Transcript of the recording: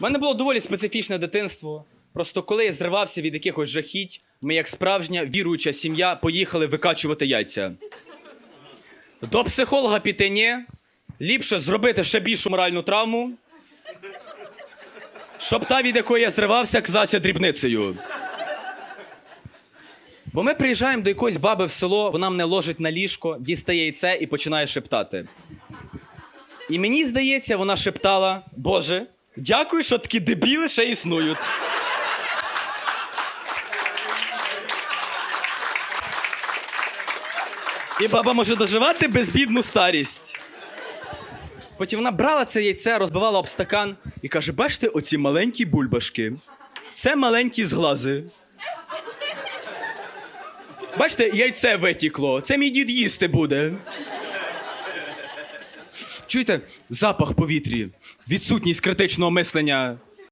У мене було доволі специфічне дитинство. Просто коли я зривався від якихось жахіть, ми, як справжня віруюча сім'я, поїхали викачувати яйця. До психолога піти ні. Ліпше зробити ще більшу моральну травму. Щоб та, від якої я зривався, казався дрібницею. Бо ми приїжджаємо до якоїсь баби в село, вона мене ложить на ліжко, дістає яйце і починає шептати. І мені здається, вона шептала: Боже, дякую, що такі дебіли ще існують. І баба може доживати безбідну старість. Потім вона брала це яйце, розбивала об стакан і каже: бачите, оці маленькі бульбашки. Це маленькі зглази. Бачите, яйце витікло. Це мій дід їсти буде. Чуєте, запах повітрі, відсутність критичного мислення.